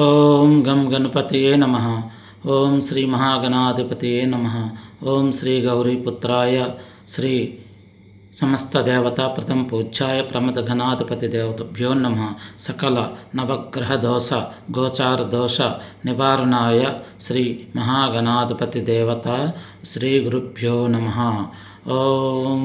ఓం గం గణపతియే నమ. ఓం శ్రీ మహాగణాధిపతియే నమ. ఓం శ్రీ గౌరీపుత్రాయ శ్రీ సమస్త దేవతా ప్రథమ పూజ్యాయ ప్రమద ఘనాధిపతి దేవతభ్యో నమ. సకల నవగ్రహ దోష గోచార దోష నివారణాయ శ్రీ మహాగణాధిపతి దేవత శ్రీ గురుభ్యో నమ. ఓం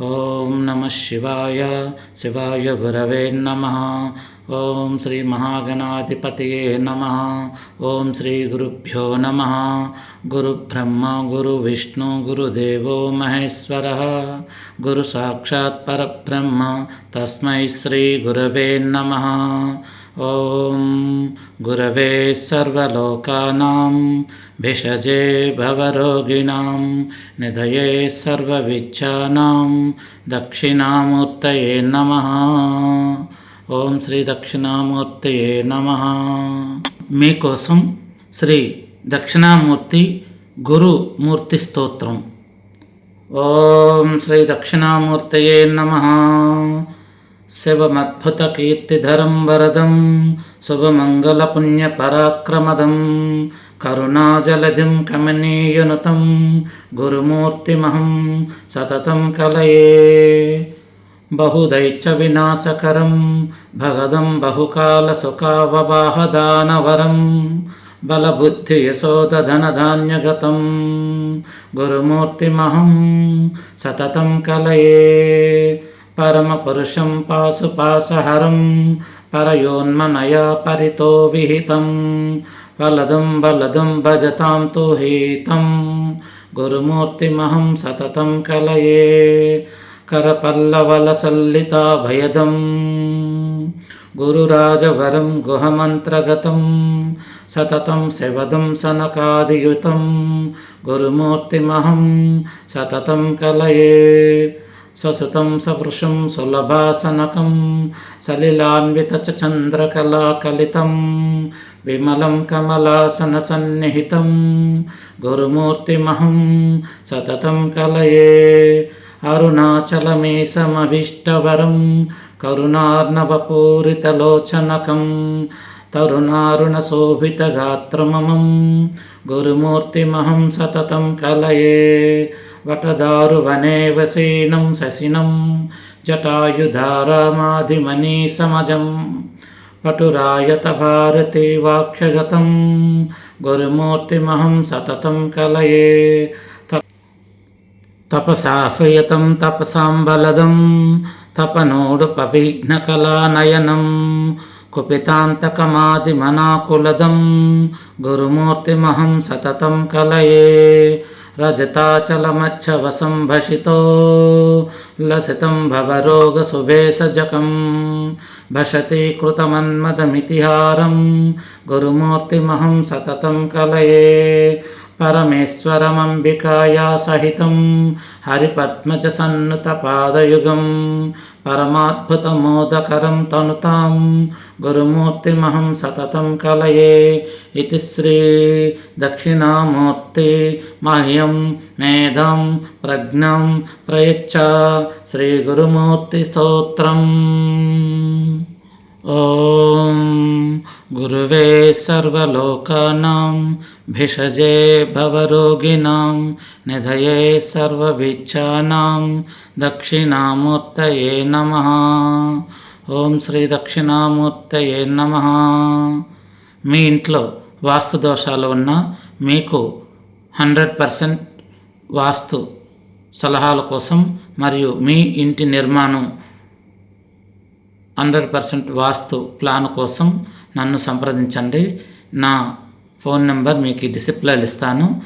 సర్వకార్యేషు సర్వదా ఓం నమ శివాయ శివాయ గురవే నమ ఓం శ్రీ మహాగణాధిపతయే నమ ఓం శ్రీ గురుభ్యో నమ గురు బ్రహ్మ గురు విష్ణు గురుదేవో ॐ गुरवे सर्वलोकानां भिषजे भवरोगिणां निधये सर्वविच्छानां दक्षिणामूर्तये नमः ఓం శ్రీ దక్షిణామూర్తయే నమ. మీకోసం శ్రీ దక్షిణామూర్తి గురుమూర్తి స్తోత్రం. ఓం శ్రీ దక్షిణామూర్తయే నమ. శివమద్భుతకీర్తిధరం వరదం శుభమంగళపుణ్యపరాక్రమదం కరుణాజలధిం కమనీయనుతం గురుమూర్తిమహం సతతం కలయే. బహుదైచ్చ వినాశకరం భగదం బహుకాలసుఖావవాహదానవరం బలబుద్ధి యశోదధనధాన్యగతం గురుమూర్తిమహం సతతం కలయే. పరమపురుషం పాశుపాశహరం పరయోన్మనయా పరితో విహితం ఫలదం బలదం భజతాం తు హితం గురుమూర్తిమహం సతతం కలయే करपल्लवलसल्लिताभयदं गुरुराजवरं गुहमन्त्रगतं सततं शिवदं सनकादियुतं गुरुमूर्तिमहं सततं कलये ససుతం సవృషం సులభాసనకం సలిలాన్వితచంద్రకళాకలితం విమలం కమలాసనసన్నిహితం గురుమూర్తిమహం సతతం కలయే అరుణాచలమీశమభీష్టవరం కరుణార్ణవపూరితలోచనకం तरुणारुणशोभितगात्रममं गुरुमूर्तिमहं सततं कलये वटदारुवने वसेनं शशिनं जटायुधारामादिमनीसमजं पटुरायतभारते वाक्यगतं गुरुमूर्तिमहं सततं कलये తపసాహ్వయతం తపసాం బలదం తపనోడుపవిఘ్నకళానయనం కుపితాంతకమాదిమనాకులదం గురుమూర్తిమహం సతతం కలయే రజతాచలమచ్చవసం భషితో లసితం భవరోగసుభేషజకం భషతి కృతమన్మదమితిహారం గురుమూర్తిమహం సతతం కలయే परमेश्वरमम्बिकाया सहितं हरिपद्मजसन्नुतपादयुगं परमाद्भुतमोदकरं तनुतां गुरुमूर्तिमहं सततं कलये इति श्रीदक्षिणामूर्ति मह्यं मेधां प्रज्ञां प्रयच्छ श्रीगुरुमूर्तिस्तोत्रम् ॐ गुरुवे सर्वलोकानां भिषजे भवरोगिणां निधये सर्वविच्छानां दक्षिणामूर्तये नमः ఓం శ్రీ దక్షిణామూర్తయే నమ మీ ఇంట్లో వాస్తు దోషాలు ఉన్న మీకు హండ్రెడ్ పర్సెంట్ వాస్తు సలహాల కోసం మరియు మీ ఇంటి నిర్మాణం హండ్రెడ్ పర్సెంట్ వాస్తు ప్లాన్ కోసం నన్ను సంప్రదించండి. నా ఫోన్ నెంబర్ మీకు డిసిప్లైలు ఇస్తాను.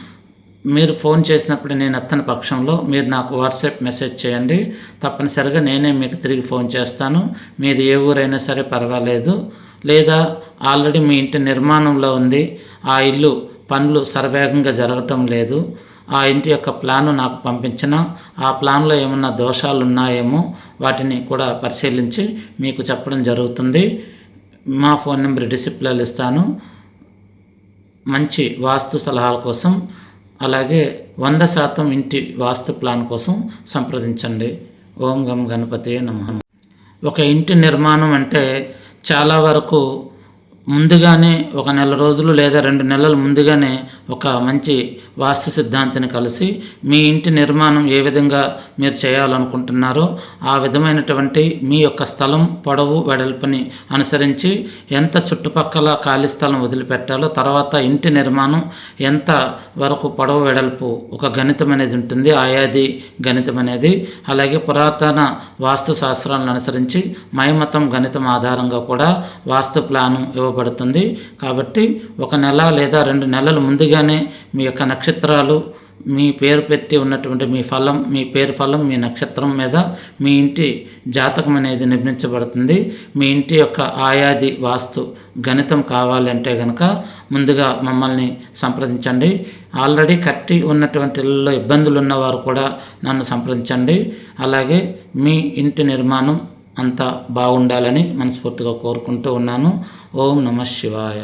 మీరు ఫోన్ చేసినప్పుడు నేను ఎత్తని పక్షంలో మీరు నాకు వాట్సాప్ మెసేజ్ చేయండి. తప్పనిసరిగా నేనే మీకు తిరిగి ఫోన్ చేస్తాను. మీది ఏ ఊరైనా సరే పర్వాలేదు. లేదా ఆల్రెడీ మీ ఇంటి నిర్మాణంలో ఉంది. ఆ ఇల్లు పనులు సర్వేగంగా జరగటం లేదు. ఆ ఇంటి యొక్క ప్లాను నాకు పంపించిన. ఆ ప్లాన్లో ఏమన్నా దోషాలు ఉన్నాయేమో వాటిని కూడా పరిశీలించి మీకు చెప్పడం జరుగుతుంది. మా ఫోన్ నెంబర్ డిసిప్లాలు ఇస్తాను. మంచి వాస్తు సలహాల కోసం అలాగే వంద శాతం ఇంటి వాస్తు ప్లాన్ కోసం సంప్రదించండి. ఓం గం గణపతి నమ. ఒక ఇంటి నిర్మాణం అంటే చాలా వరకు ముందుగానే ఒక నెల రోజులు లేదా రెండు నెలల ముందుగానే ఒక మంచి వాస్తు సిద్ధాంతిని కలిసి మీ ఇంటి నిర్మాణం ఏ విధంగా మీరు చేయాలనుకుంటున్నారో ఆ విధమైనటువంటి మీ యొక్క స్థలం పొడవు వెడల్పుని అనుసరించి ఎంత చుట్టుపక్కల ఖాళీ స్థలం వదిలిపెట్టాలో తర్వాత ఇంటి నిర్మాణం ఎంత వరకు పొడవు వెడల్పు ఒక గణితం అనేది ఉంటుంది ఆయాది గణితం అనేది. అలాగే పురాతన వాస్తు శాస్త్రాలను అనుసరించి మైమతం గణితం ఆధారంగా కూడా వాస్తు ప్లాను ఇవ్వబడుతుంది. కాబట్టి ఒక నెల లేదా రెండు నెలలు ముందుగానే మీ యొక్క నక్షత్రాలు మీ పేరు పెట్టి ఉన్నటువంటి మీ ఫలం మీ పేరు ఫలం మీ నక్షత్రం మీద మీ ఇంటి జాతకం అనేది నిర్మించబడుతుంది. మీ ఇంటి యొక్క ఆయాది వాస్తు గణితం కావాలంటే కనుక ముందుగా మమ్మల్ని సంప్రదించండి. ఆల్రెడీ కట్టి ఉన్నటువంటి ఇళ్ళలో ఇబ్బందులు ఉన్నవారు కూడా నన్ను సంప్రదించండి. అలాగే మీ ఇంటి నిర్మాణం అంతా బాగుండాలని మనస్ఫూర్తిగా కోరుకుంటూ ఉన్నాను. ఓం నమ శివాయ.